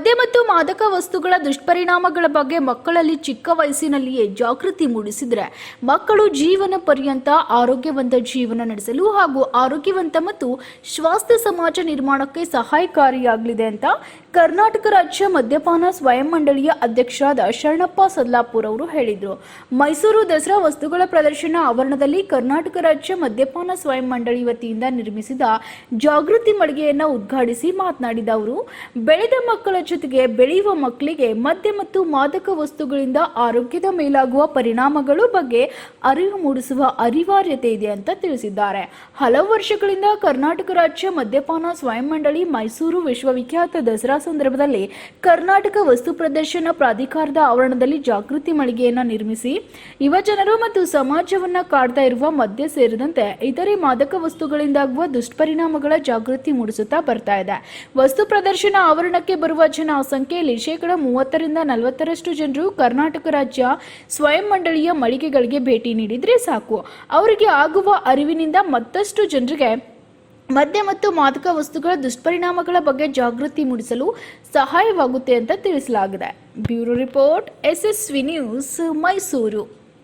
ಮಾದಕ ವಸ್ತುಗಳ ದುಷ್ಪರಿಣಾಮಗಳ ಬಗ್ಗೆ ಮಕ್ಕಳಲ್ಲಿ ಚಿಕ್ಕ ವಯಸ್ಸಿನಲ್ಲಿಯೇ ಜಾಗೃತಿ ಮೂಡಿಸಿದರೆ ಮಕ್ಕಳು ಜೀವನ ಪರ್ಯಂತ ಆರೋಗ್ಯವಂತ ಜೀವನ ನಡೆಸಲು ಹಾಗೂ ಆರೋಗ್ಯವಂತ ಮತ್ತು ಸ್ವಾಸ್ಥ್ಯ ಸಮಾಜ ನಿರ್ಮಾಣಕ್ಕೆ ಸಹಾಯಕಾರಿಯಾಗಲಿದೆ ಅಂತ ಕರ್ನಾಟಕ ರಾಜ್ಯ ಮದ್ಯಪಾನ ಸ್ವಯಂ ಮಂಡಳಿಯ ಅಧ್ಯಕ್ಷರಾದ ಶರಣಪ್ಪ ಸದ್ಲಾಪುರ್ ಅವರು ಹೇಳಿದರು. ಮೈಸೂರು ದಸರಾ ವಸ್ತುಗಳ ಪ್ರದರ್ಶನ ಆವರಣದಲ್ಲಿ ಕರ್ನಾಟಕ ರಾಜ್ಯ ಮದ್ಯಪಾನ ಸ್ವಯಂ ಮಂಡಳಿ ವತಿಯಿಂದ ನಿರ್ಮಿಸಿದ ಜಾಗೃತಿ ಮಳಿಗೆಯನ್ನು ಉದ್ಘಾಟಿಸಿ ಮಾತನಾಡಿದ ಅವರು, ಬೆಳೆದ ಮಕ್ಕಳ ಜೊತೆಗೆ ಬೆಳೆಯುವ ಮಕ್ಕಳಿಗೆ ಮದ್ಯ ಮತ್ತು ಮಾದಕ ವಸ್ತುಗಳಿಂದ ಆರೋಗ್ಯದ ಮೇಲಾಗುವ ಪರಿಣಾಮಗಳು ಬಗ್ಗೆ ಅರಿವು ಮೂಡಿಸುವ ಅನಿವಾರ್ಯತೆ ಇದೆ ಅಂತ ತಿಳಿಸಿದ್ದಾರೆ. ಹಲವು ವರ್ಷಗಳಿಂದ ಕರ್ನಾಟಕ ರಾಜ್ಯ ಮದ್ಯಪಾನ ಸ್ವಯಂ ಮಂಡಳಿ ಮೈಸೂರು ವಿಶ್ವವಿಖ್ಯಾತ ದಸರಾ ಸಂದರ್ಭದಲ್ಲಿ ಕರ್ನಾಟಕ ವಸ್ತು ಪ್ರದರ್ಶನ ಪ್ರಾಧಿಕಾರದ ಆವರಣದಲ್ಲಿ ಜಾಗೃತಿ ಮಳಿಗೆಯನ್ನು ನಿರ್ಮಿಸಿ, ಯುವ ಜನರು ಮತ್ತು ಸಮಾಜವನ್ನು ಕಾಡ್ತಾ ಇರುವ ಮದ್ಯ ಸೇರಿದಂತೆ ಇತರೆ ಮಾದಕ ವಸ್ತುಗಳಿಂದಾಗುವ ದುಷ್ಪರಿಣಾಮಗಳ ಜಾಗೃತಿ ಮೂಡಿಸುತ್ತಾ ಬರ್ತಾ ಇದೆ. ವಸ್ತು ಪ್ರದರ್ಶನ ಆವರಣಕ್ಕೆ ಬರುವ ಜನ ಸಂಖ್ಯೆಯಲ್ಲಿ ಶೇಕಡ ಮೂವತ್ತರಿಂದ ನಲವತ್ತರಷ್ಟು ಜನರು ಕರ್ನಾಟಕ ರಾಜ್ಯ ಸ್ವಯಂ ಮಂಡಳಿಯ ಮಳಿಗೆಗಳಿಗೆ ಭೇಟಿ ನೀಡಿದರೆ ಸಾಕು. ಅವರಿಗೆ ಆಗುವ ಅರಿವಿನಿಂದ ಮತ್ತಷ್ಟು ಜನರಿಗೆ ಮದ್ಯ ಮತ್ತು ಮಾದಕ ವಸ್ತುಗಳ ದುಷ್ಪರಿಣಾಮಗಳ ಬಗ್ಗೆ ಜಾಗೃತಿ ಮೂಡಿಸಲು ಸಹಾಯವಾಗುತ್ತೆ ಅಂತ ತಿಳಿಸಲಾಗಿದೆ. Bureau report S S V news, Mysuru.